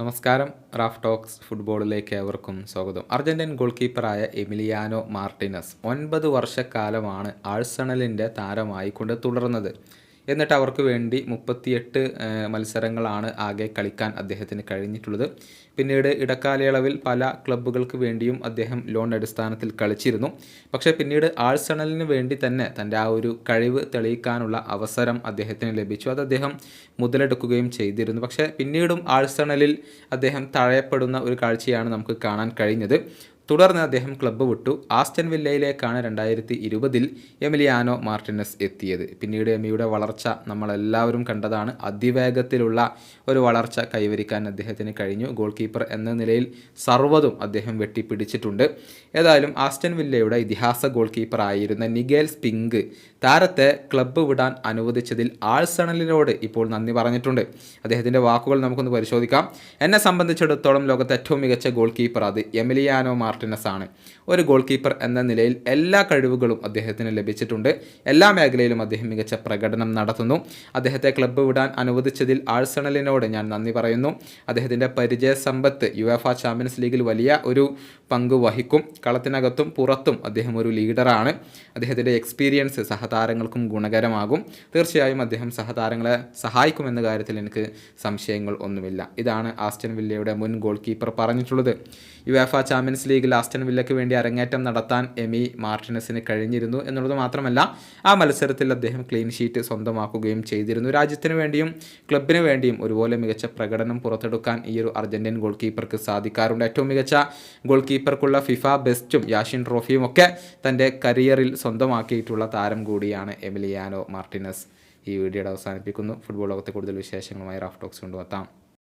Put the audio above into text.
നമസ്കാരം. Raf talks ഫുട്ബോളിലേക്ക് ഏവർക്കും സ്വാഗതം. അർജന്റീൻ ഗോൾ കീപ്പറായ എമിലിയാനോ മാർട്ടിനസ് ഒൻപത് വർഷക്കാലമാണ് ആഴ്സണലിന്റെ താരമായിക്കൊണ്ട് തുടർന്നത്. എന്നിട്ട് അവർക്ക് വേണ്ടി മുപ്പത്തിയെട്ട് മത്സരങ്ങളാണ് ആകെ കളിക്കാൻ അദ്ദേഹത്തിന് കഴിഞ്ഞിട്ടുള്ളത്. പിന്നീട് ഇടക്കാലയളവിൽ പല ക്ലബ്ബുകൾക്ക് വേണ്ടിയും അദ്ദേഹം ലോൺ അടിസ്ഥാനത്തിൽ കളിച്ചിരുന്നു. പക്ഷേ പിന്നീട് ആഴ്സണലിന് വേണ്ടി തന്നെ തന്റെ ആ ഒരു കഴിവ് തെളിയിക്കാനുള്ള അവസരം അദ്ദേഹത്തിന് ലഭിച്ചു. അത് അദ്ദേഹം മുതലെടുക്കുകയും ചെയ്തിരുന്നു. പക്ഷേ പിന്നീടും ആഴ്സണലിൽ അദ്ദേഹം തഴയപ്പെടുന്ന ഒരു കാഴ്ചയാണ് നമുക്ക് കാണാൻ കഴിഞ്ഞത്. തുടർന്ന് അദ്ദേഹം ക്ലബ്ബ് വിട്ടു. ആസ്റ്റൻ വില്ലയിലേക്കാണ് രണ്ടായിരത്തി ഇരുപതിൽ എമിലിയാനോ മാർട്ടിനസ് എത്തിയത്. പിന്നീട് എമിയുടെ വളർച്ച നമ്മളെല്ലാവരും കണ്ടതാണ്. അതിവേഗത്തിലുള്ള ഒരു വളർച്ച കൈവരിക്കാൻ അദ്ദേഹത്തിന് കഴിഞ്ഞു. ഗോൾ കീപ്പർ എന്ന നിലയിൽ സർവതും അദ്ദേഹം വെട്ടിപ്പിടിച്ചിട്ടുണ്ട്. ഏതായാലും ആസ്റ്റൻ വില്ലയുടെ ഇതിഹാസ ഗോൾ കീപ്പർ ആയിരുന്ന നിഗേൽ സ്പിങ്ക് താരത്തെ ക്ലബ്ബ് വിടാൻ അനുവദിച്ചതിൽ ആഴ്സണലിനോട് ഇപ്പോൾ നന്ദി പറഞ്ഞിട്ടുണ്ട്. അദ്ദേഹത്തിന്റെ വാക്കുകൾ നമുക്കൊന്ന് പരിശോധിക്കാം. എന്നെ സംബന്ധിച്ചിടത്തോളം ലോകത്തെ ഏറ്റവും മികച്ച ഗോൾ കീപ്പർ അത് എമിലിയാനോ മാർട്ടിനസ് ആണ് ഒരു ഗോൾ കീപ്പർ എന്ന നിലയിൽ എല്ലാ കഴിവുകളും അദ്ദേഹത്തിന് ലഭിച്ചിട്ടുണ്ട്. എല്ലാ മേഖലയിലും അദ്ദേഹം മികച്ച പ്രകടനം നടത്തുന്നു. അദ്ദേഹത്തെ ക്ലബ്ബ് വിടാൻ അനുവദിച്ചതിൽ ആഴ്സണലിനോട് ഞാൻ നന്ദി പറയുന്നു. അദ്ദേഹത്തിന്റെ പരിചയ സമ്പത്ത് യു എഫ് ചാമ്പ്യൻസ് ലീഗിൽ വലിയ ഒരു പങ്ക് വഹിക്കും. കളത്തിനകത്തും പുറത്തും അദ്ദേഹം ഒരു ലീഡറാണ് അദ്ദേഹത്തിന്റെ എക്സ്പീരിയൻസ് സഹതാരങ്ങൾക്കും ഗുണകരമാകും. തീർച്ചയായും അദ്ദേഹം സഹതാരങ്ങളെ സഹായിക്കുമെന്ന കാര്യത്തിൽ എനിക്ക് സംശയങ്ങൾ ഒന്നുമില്ല. ഇതാണ് ആസ്റ്റൻ വില്ലയുടെ മുൻ ഗോൾ കീപ്പർ പറഞ്ഞിട്ടുള്ളത്. യു എഫ ചാമ്പ്യൻസ് ലീഗിൽ ആസ്റ്റൻ വില്ലയ്ക്ക് വേണ്ടി അരങ്ങേറ്റം നടത്താൻ എമി മാർട്ടിനസിന് കഴിഞ്ഞിരുന്നു എന്നുള്ളത് മാത്രമല്ല ആ മത്സരത്തിൽ അദ്ദേഹം ക്ലീൻ ഷീറ്റ് സ്വന്തമാക്കുകയും ചെയ്തിരുന്നു. രാജ്യത്തിന് വേണ്ടിയും ക്ലബിന് വേണ്ടിയും ഒരുപോലെ മികച്ച പ്രകടനം പുറത്തെടുക്കാൻ ഈ ഒരു അർജന്റീൻ ഗോൾ കീപ്പർക്ക് സാധിക്കാറുണ്ട്. ഏറ്റവും മികച്ച ഗോൾ കീപ്പർക്കുള്ള ഫിഫ ബെസ്റ്റും യാഷിൻ ട്രോഫിയും ഒക്കെ തന്റെ കരിയറിൽ സ്വന്തമാക്കിയിട്ടുള്ള താരം കൂടിയാണ് എമിലിയാനോ മാർട്ടിനസ്. ഈ വീഡിയോയുടെ അവസാനിപ്പിക്കുന്നു. ഫുട്ബോൾ ലോകത്തെ കൂടുതൽ വിശേഷങ്ങളുമായി റാഫ് ടോക്സ് കൊണ്ടുവെത്താം.